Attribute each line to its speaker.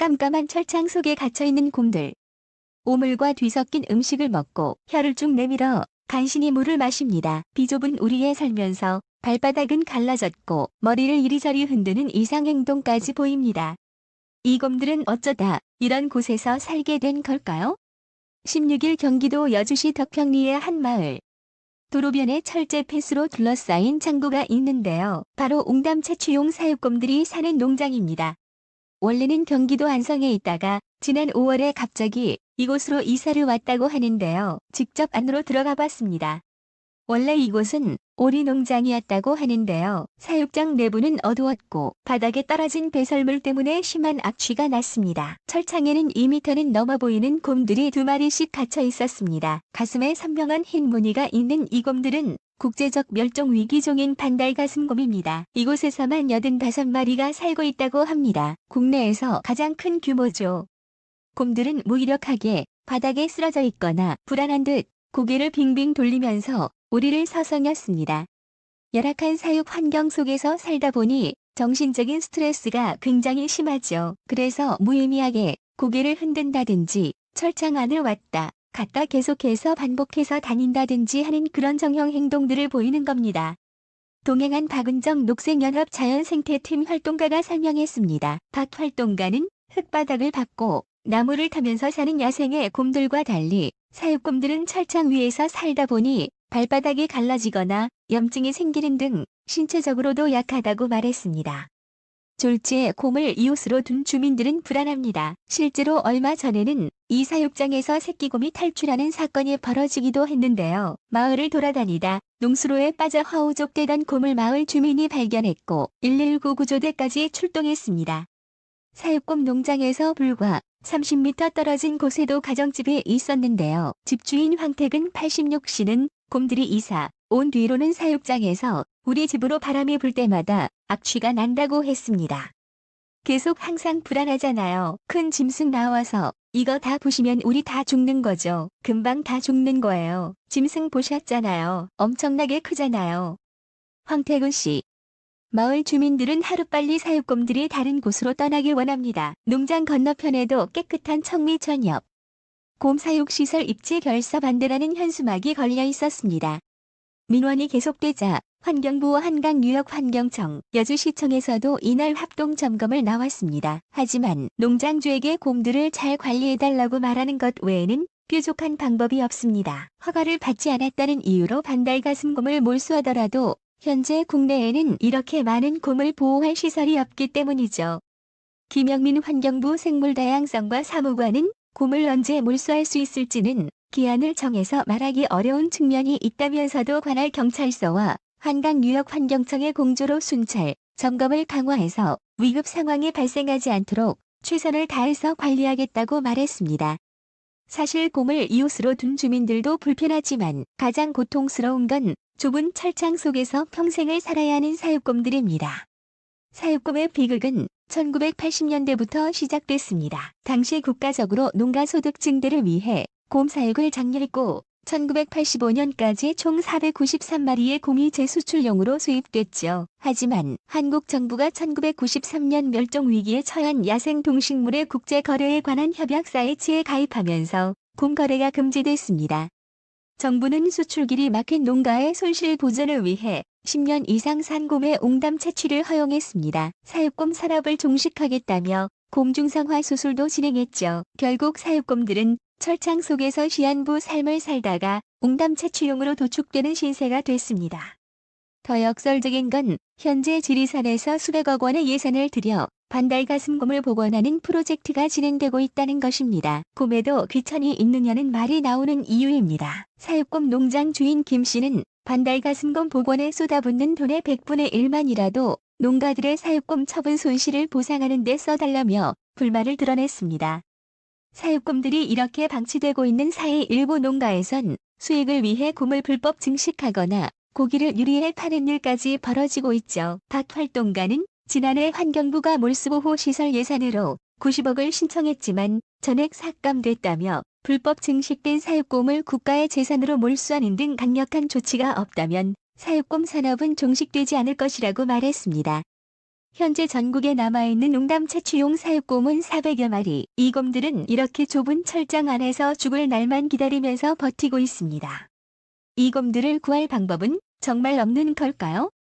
Speaker 1: 깜깜한 철창 속에 갇혀있는 곰들. 오물과 뒤섞인 음식을 먹고 혀를 쭉 내밀어 간신히 물을 마십니다. 비좁은 우리에 살면서 발바닥은 갈라졌고 머리를 이리저리 흔드는 이상 행동까지 보입니다. 이 곰들은 어쩌다 이런 곳에서 살게 된 걸까요? 16일 경기도 여주시 덕평리의 한 마을. 도로변에 철제 펜스로 둘러싸인 창고가 있는데요. 바로 옹담 채취용 사육곰들이 사는 농장입니다. 원래는 경기도 안성에 있다가 지난 5월에 갑자기 이곳으로 이사를 왔다고 하는데요. 직접 안으로 들어가 봤습니다. 원래 이곳은 오리 농장이었다고 하는데요. 사육장 내부는 어두웠고 바닥에 떨어진 배설물 때문에 심한 악취가 났습니다. 철창에는 2미터는 넘어 보이는 곰들이 두 마리씩 갇혀 있었습니다. 가슴에 선명한 흰 무늬가 있는 이 곰들은 국제적 멸종 위기종인 반달 가슴곰입니다. 이곳에서만 85마리가 살고 있다고 합니다. 국내에서 가장 큰 규모죠. 곰들은 무기력하게 바닥에 쓰러져 있거나 불안한 듯 고개를 빙빙 돌리면서 우리를 서성였습니다. 열악한 사육 환경 속에서 살다 보니 정신적인 스트레스가 굉장히 심하죠. 그래서 무의미하게 고개를 흔든다든지 철창 안을 왔다 갔다 계속해서 반복해서 다닌다든지 하는 그런 정형 행동들을 보이는 겁니다. 동행한 박은정 녹색연합 자연생태팀 활동가가 설명했습니다. 박 활동가는 흙바닥을 밟고 나무를 타면서 사는 야생의 곰들과 달리 사육곰들은 철창 위에서 살다 보니 발바닥이 갈라지거나 염증이 생기는 등 신체적으로도 약하다고 말했습니다. 졸지에 곰을 이웃으로 둔 주민들은 불안합니다. 실제로 얼마 전에는 이 사육장에서 새끼곰이 탈출하는 사건이 벌어지기도 했는데요. 마을을 돌아다니다 농수로에 빠져 허우적대던 곰을 마을 주민이 발견했고 119 구조대까지 출동했습니다. 사육곰 농장에서 불과 30m 떨어진 곳에도 가정집이 있었는데요. 집주인 황택은 86씨는 곰들이 이사 온 뒤로는 사육장에서 우리 집으로 바람이 불 때마다 악취가 난다고 했습니다. 계속 항상 불안하잖아요. 큰 짐승 나와서 이거 다 보시면 우리 다 죽는 거죠. 금방 다 죽는 거예요. 짐승 보셨잖아요. 엄청나게 크잖아요. 황태근 씨. 마을 주민들은 하루빨리 사육곰들이 다른 곳으로 떠나길 원합니다. 농장 건너편에도 깨끗한 청미 전엽. 곰 사육시설 입지 결사 반대라는 현수막이 걸려 있었습니다. 민원이 계속되자 환경부 한강유역환경청, 여주시청에서도 이날 합동 점검을 나왔습니다. 하지만 농장주에게 곰들을 잘 관리해달라고 말하는 것 외에는 뾰족한 방법이 없습니다. 허가를 받지 않았다는 이유로 반달 가슴곰을 몰수하더라도 현재 국내에는 이렇게 많은 곰을 보호할 시설이 없기 때문이죠. 김영민 환경부 생물다양성과 사무관은 곰을 언제 몰수할 수 있을지는 기한을 정해서 말하기 어려운 측면이 있다면서도 관할 경찰서와 한강유역환경청의 공조로 순찰, 점검을 강화해서 위급 상황이 발생하지 않도록 최선을 다해서 관리하겠다고 말했습니다. 사실 곰을 이웃으로 둔 주민들도 불편하지만 가장 고통스러운 건 좁은 철창 속에서 평생을 살아야 하는 사육곰들입니다. 사육곰의 비극은 1980년대부터 시작됐습니다. 당시 국가적으로 농가 소득 증대를 위해 곰 사육을 장려했고 1985년까지 총 493마리의 곰이 재수출용으로 수입됐죠. 하지만 한국 정부가 1993년 멸종 위기에 처한 야생 동식물의 국제 거래에 관한 협약 사이트에 가입하면서 곰 거래가 금지됐습니다. 정부는 수출길이 막힌 농가의 손실 보전을 위해 10년 이상 산 곰의 옹담 채취를 허용했습니다. 사육곰 산업을 종식하겠다며 곰 중성화 수술도 진행했죠. 결국 사육곰들은 철창 속에서 시한부 삶을 살다가 옹담 채취용으로 도축되는 신세가 됐습니다. 더 역설적인 건 현재 지리산에서 수백억 원의 예산을 들여 반달 가슴곰을 복원하는 프로젝트가 진행되고 있다는 것입니다. 곰에도 귀천이 있느냐는 말이 나오는 이유입니다. 사육곰 농장 주인 김 씨는 반달 가슴곰 복원에 쏟아붓는 돈의 100분의 1만이라도 농가들의 사육곰 처분 손실을 보상하는 데 써달라며 불만을 드러냈습니다. 사육곰들이 이렇게 방치되고 있는 사이 일부 농가에선 수익을 위해 곰을 불법 증식하거나 고기를 유리해 파는 일까지 벌어지고 있죠. 박 활동가는 지난해 환경부가 몰수보호 시설 예산으로 90억을 신청했지만 전액 삭감됐다며 불법 증식된 사육곰을 국가의 재산으로 몰수하는 등 강력한 조치가 없다면 사육곰 산업은 종식되지 않을 것이라고 말했습니다. 현재 전국에 남아있는 웅담 채취용 사육곰은 400여 마리. 이 곰들은 이렇게 좁은 철장 안에서 죽을 날만 기다리면서 버티고 있습니다. 이 곰들을 구할 방법은 정말 없는 걸까요?